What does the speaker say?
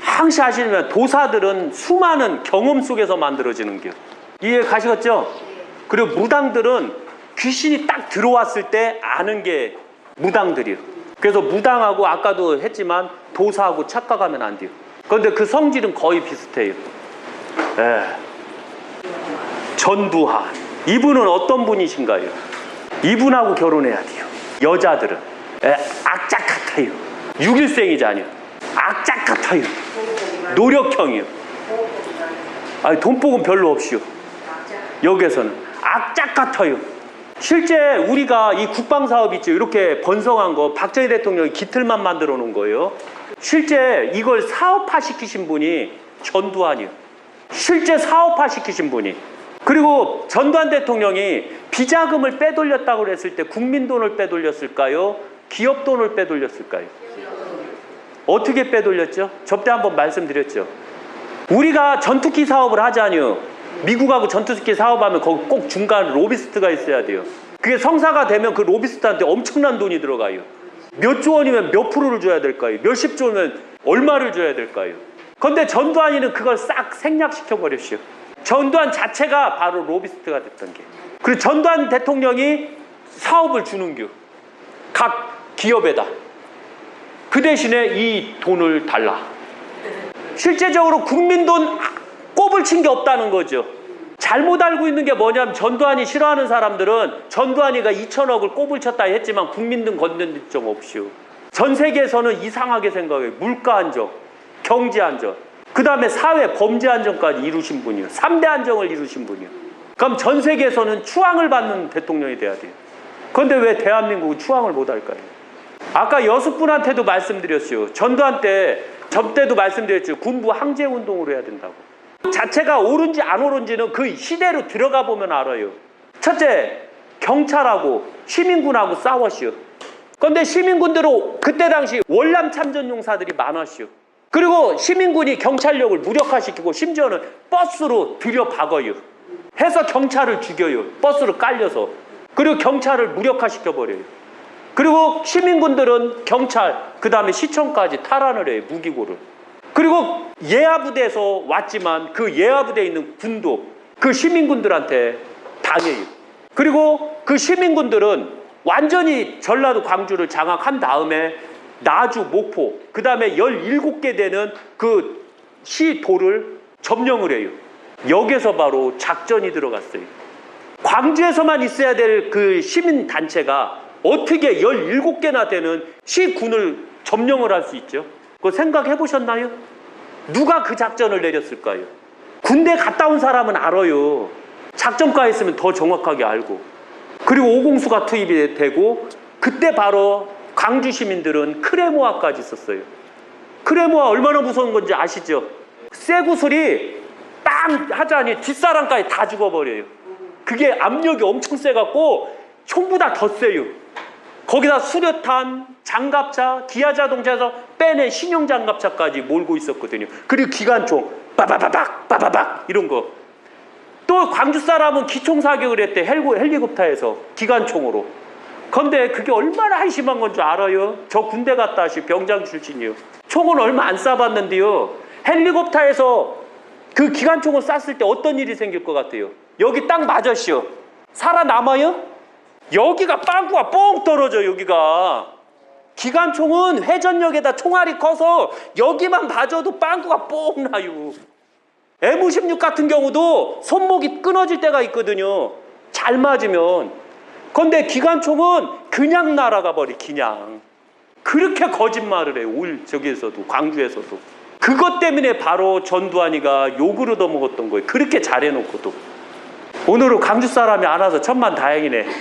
항시 하시면 도사들은 수많은 경험 속에서 만들어지는 게 이해 가시겠죠? 그리고 무당들은 귀신이 딱 들어왔을 때 아는 게 무당들이에요. 그래서 무당하고 아까도 했지만 도사하고 착각하면 안 돼요. 그런데 그 성질은 거의 비슷해요. 예. 전두환. 이분은 어떤 분이신가요? 이분하고 결혼해야 돼요. 여자들은. 예, 악착 같아요. 6일생이잖아요. 악착 같아요. 노력형이요. 아니, 돈복은 별로 없이요. 여기에서는. 악착 같아요. 실제 우리가 이 국방 사업 있죠. 이렇게 번성한 거 박정희 대통령이 기틀만 만들어 놓은 거예요. 실제 이걸 사업화 시키신 분이 전두환이요. 실제 사업화 시키신 분이. 그리고 전두환 대통령이 비자금을 빼돌렸다고 그랬을 때 국민 돈을 빼돌렸을까요? 기업 돈을 빼돌렸을까요? 어떻게 빼돌렸죠? 접대 한번 말씀드렸죠. 우리가 전투기 사업을 하자니요. 미국하고 전투기 사업하면 거기 꼭 중간 로비스트가 있어야 돼요. 그게 성사가 되면 그 로비스트한테 엄청난 돈이 들어가요. 몇 조 원이면 몇 프로를 줘야 될까요? 몇십 조면 얼마를 줘야 될까요? 근데 전두환이는 그걸 싹 생략시켜 버렸어요. 전두환 자체가 바로 로비스트가 됐던 게. 그리고 전두환 대통령이 사업을 주는 겨. 각 기업에다. 그 대신에 이 돈을 달라. 실제적으로 국민 돈 꼽을 친 게 없다는 거죠. 잘못 알고 있는 게 뭐냐면 전두환이 싫어하는 사람들은 전두환이가 2천억을 꼽을 쳤다 했지만 국민 돈 건든 적 없이요. 전 세계에서는 이상하게 생각해요. 물가 안정, 경제 안정, 그 다음에 사회 범죄 안정까지 이루신 분이요. 3대 안정을 이루신 분이요. 그럼 전 세계에서는 추앙을 받는 대통령이 돼야 돼요. 그런데 왜 대한민국은 추앙을 못 할까요? 아까 여수분한테도 말씀드렸어요. 전두환 때, 전 때도 말씀드렸죠. 군부 항제 운동을 해야 된다고. 자체가 옳은지 안 옳은지는 그 시대로 들어가 보면 알아요. 첫째, 경찰하고 시민군하고 싸웠시오. 그런데 시민군들은 그때 당시 월남 참전 용사들이 많았시오. 그리고 시민군이 경찰력을 무력화시키고 심지어는 버스로 들여박아요. 해서 경찰을 죽여요. 버스로 깔려서. 그리고 경찰을 무력화시켜버려요. 그리고 시민군들은 경찰, 그 다음에 시청까지 탈환을 해요. 무기고를. 그리고 예하 부대에서 왔지만 그 예하 부대에 있는 군도 그 시민군들한테 당해요. 그리고 그 시민군들은 완전히 전라도 광주를 장악한 다음에 나주, 목포, 그 다음에 17개 되는 그 시도를 점령을 해요. 여기서 바로 작전이 들어갔어요. 광주에서만 있어야 될 그 시민단체가 어떻게 17개나 되는 시군을 점령을 할 수 있죠? 그거 생각해 보셨나요? 누가 그 작전을 내렸을까요? 군대 갔다 온 사람은 알아요. 작전가에 있으면 더 정확하게 알고. 그리고 오공수가 투입이 되고 그때 바로 광주 시민들은 크레모아까지 썼어요. 크레모아 얼마나 무서운 건지 아시죠? 쇠구슬이 빵 하자니 뒷사람까지 다 죽어버려요. 그게 압력이 엄청 세갖고 총보다 더 세요. 거기다 수류탄, 장갑차, 기아 자동차에서 빼낸 신형 장갑차까지 몰고 있었거든요. 그리고 기관총, 빠바바박, 빠바박 이런 거. 또 광주 사람은 기총 사격을 했대 헬고, 헬리콥터에서 기관총으로. 근데 그게 얼마나 한심한 건 줄 알아요? 저 군대 갔다 하시 병장 출신이요. 총은 얼마 안 쏴봤는데요. 헬리콥터에서 그 기관총을 쐈을 때 어떤 일이 생길 것 같아요? 여기 딱 맞았시오. 살아남아요? 여기가 빵꾸가 뻥 떨어져 여기가. 기관총은 회전력에다 총알이 커서 여기만 봐줘도 빵꾸가 뻥 나요. M56 같은 경우도 손목이 끊어질 때가 있거든요. 잘 맞으면. 근데 기관총은 그냥 날아가 버리, 그냥. 그렇게 거짓말을. 올 저기에서도, 광주에서도. 그것 때문에 바로 전두환이가 욕을 얻어먹었던 거예요. 그렇게 잘해놓고도. 오늘은 광주 사람이 안 와서 천만 다행이네.